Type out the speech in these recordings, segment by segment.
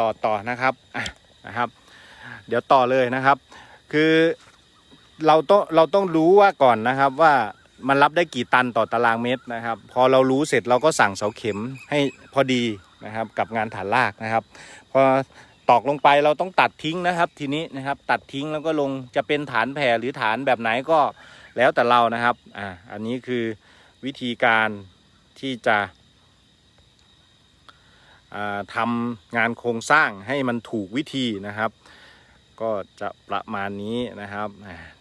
ต่อต่อนะครับนะครับ เดี๋ยวต่อเลยนะครับ คือเราต้องเราต้องรู้ว่าก่อนนะครับว่ามันรับได้กี่ตันต่อตารางเมตรนะครับ พอเรารู้เสร็จเราก็สั่งเสาเข็มให้พอดีนะครับ กับงานฐานรากนะครับ พอตอกลงไปเราต้องตัดทิ้งนะครับ ทีนี้นะครับ ตัดทิ้งแล้วก็ลงจะเป็นฐานแผ่หรือฐานแบบไหนก็แล้วแต่เรานะครับอ่าอันนี้คือวิธีการที่จะ ทำงานโครงสร้างให้มันถูกวิธีนะครับ ก็จะประมาณนี้นะครับ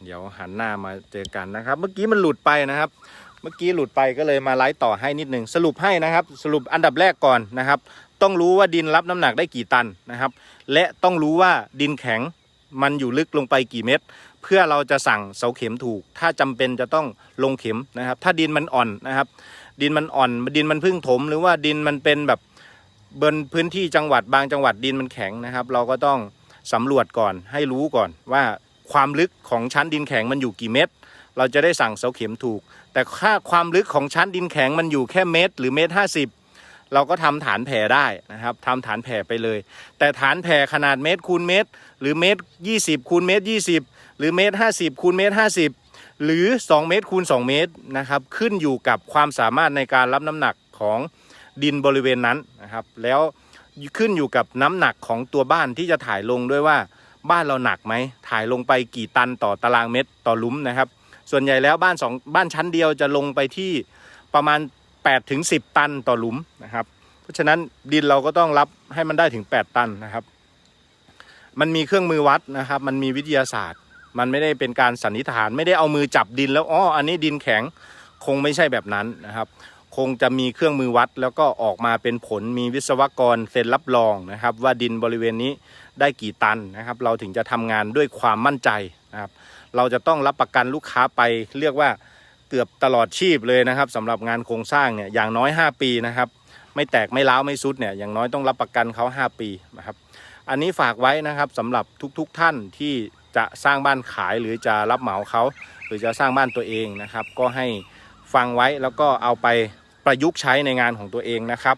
เดี๋ยวหันหน้ามาเจอกันนะครับ เมื่อกี้มันหลุดไปนะครับ เมื่อกี้หลุดไปก็เลยมาไลฟ์ต่อให้นิดหนึ่งสรุปให้นะครับ สรุปอันดับแรกก่อนนะครับ ต้องรู้ว่าดินรับน้ำหนักได้กี่ตันนะครับ และต้องรู้ว่าดินแข็งมันอยู่ลึกลงไปกี่เมตร เพื่อเราจะสั่งเสาเข็มถูก ถ้าจำเป็นจะต้องลงเข็มนะครับ ถ้าดินมันอ่อนนะครับ ดินมันอ่อน ดินมันพึ่งถม หรือว่าดินมันเป็นแบบ บนพื้นที่จังหวัดบางจังหวัดดินมันแข็งนะครับ เราก็ต้องสำรวจก่อนให้รู้ก่อนว่าความลึกของชั้นดินแข็งมันอยู่กี่เมตร เราจะได้สั่งเสาเข็มถูก แต่ถ้าความลึกของชั้นดินแข็งมันอยู่แค่เมตร หรือเมตรห้าสิบเราก็ทำฐานแผ่ได้นะครับทำฐานแผ่ไปเลย แต่ฐานแผ่ขนาดเมตรคูณเมตร หรือเมตรยี่สิบคูณเมตรยี่สิบหรือเมตรห้าสิบคูณเมตรห้าสิบหรือ 2 เมตรคูณ 2 เมตรนะครับขึ้นอยู่กับความสามารถในการรับน้ำหนักของ ดินบริเวณนั้นนะครับ แล้วขึ้นอยู่กับน้ำหนักของตัวบ้านที่จะถ่ายลงด้วยว่าบ้านเราหนักไหมถ่ายลงไปกี่ตันต่อตารางเมตรต่อหลุมนะครับ ส่วนใหญ่แล้วบ้านสองบ้านชั้นเดียวจะลงไปที่ประมาณ8ถึง10 ตันต่อหลุมนะครับ เพราะฉะนั้นดินเราก็ต้องรับให้มันได้ถึง 8 ตันนะครับ มันมีเครื่องมือวัดนะครับ มันมีวิทยาศาสตร์ มันไม่ได้เป็นการสันนิษฐาน ไม่ได้เอามือจับดินแล้วอ๋ออันนี้ดินแข็งคงไม่ใช่แบบนั้นนะครับ คงจะมีเครื่องมือวัด แล้วก็ออกมาเป็นผลมีวิศวกรเซ็นรับรองนะครับ ว่าดินบริเวณนี้ได้กี่ตันนะครับ เราถึงจะทำงานด้วยความมั่นใจนะครับ เราจะต้องรับประกันลูกค้าไปเรียกว่าเกือบตลอดชีพเลยนะครับสำหรับงานโครงสร้างเนี่ยอย่างน้อย 5 ปีนะครับ ไม่แตกไม่ร้าวไม่ซุดเนี่ยอย่างน้อยต้องรับประกันเขา 5 ปีนะครับ อันนี้ฝากไว้นะครับสำหรับทุกๆทท่านที่จะสร้างบ้านขายหรือจะรับเหมาเขา หรือจะสร้างบ้านตัวเองนะครับ ก็ให้ฟังไว้แล้วก็เอาไป ประยุกต์ใช้ในงานของตัวเองนะครับ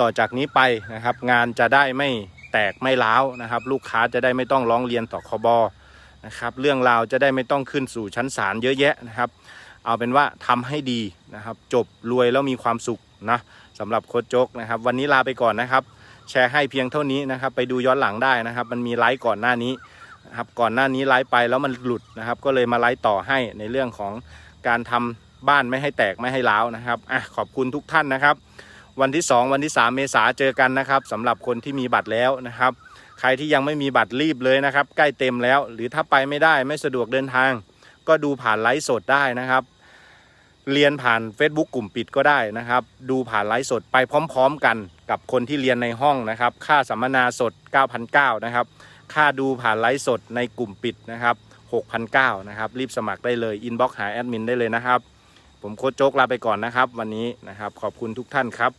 ต่อจากนี้ไปนะครับ งานจะได้ไม่แตกไม่ร้าวนะครับ ลูกค้าจะได้ไม่ต้องร้องเรียนต่อคบนะครับ เรื่องราวจะได้ไม่ต้องขึ้นสู่ชั้นศาลเยอะแยะนะครับ เอาเป็นว่าทำให้ดีนะครับ จบรวยแล้วมีความสุขนะสำหรับโค้ชโจ๊กนะครับ วันนี้ลาไปก่อนนะครับ แชร์ให้เพียงเท่านี้นะครับ ไปดูย้อนหลังได้นะครับ มันมีไลฟ์ก่อนหน้านี้นะครับก่อนหน้านี้ไลฟ์ไปแล้วมันหลุดนะครับ ก็เลยมาไลฟ์ต่อให้ในเรื่องของการทำ บ้านไม่ให้แตกไม่ให้ร้าวนะครับอะขอบคุณทุกท่านนะครับ วันที่ 2 วันที่ 3 เมษาเจอกันนะครับสำหรับคนที่มีบัตรแล้วนะครับ ใครที่ยังไม่มีบัตรรีบเลยนะครับ ใกล้เต็มแล้ว หรือถ้าไปไม่ได้ไม่สะดวกเดินทาง ก็ดูผ่านไลฟ์สดได้นะครับ เรียนผ่าน Facebook กลุ่มปิดก็ได้นะครับ ดูผ่านไลฟ์สดไปพร้อม ๆ กันกับคนที่เรียนในห้องนะครับ ค่าสัมมนาสด 9,900นะครับ ค่าดูผ่านไลฟ์สดในกลุ่มปิดนะครับ6,900นะครับ รีบสมัครได้เลย อินบ็อกซ์หาแอดมินได้เลยนะครับ ผมโค้ชโจ๊กลาไปก่อนนะครับ วันนี้นะครับ ขอบคุณทุกท่านครับ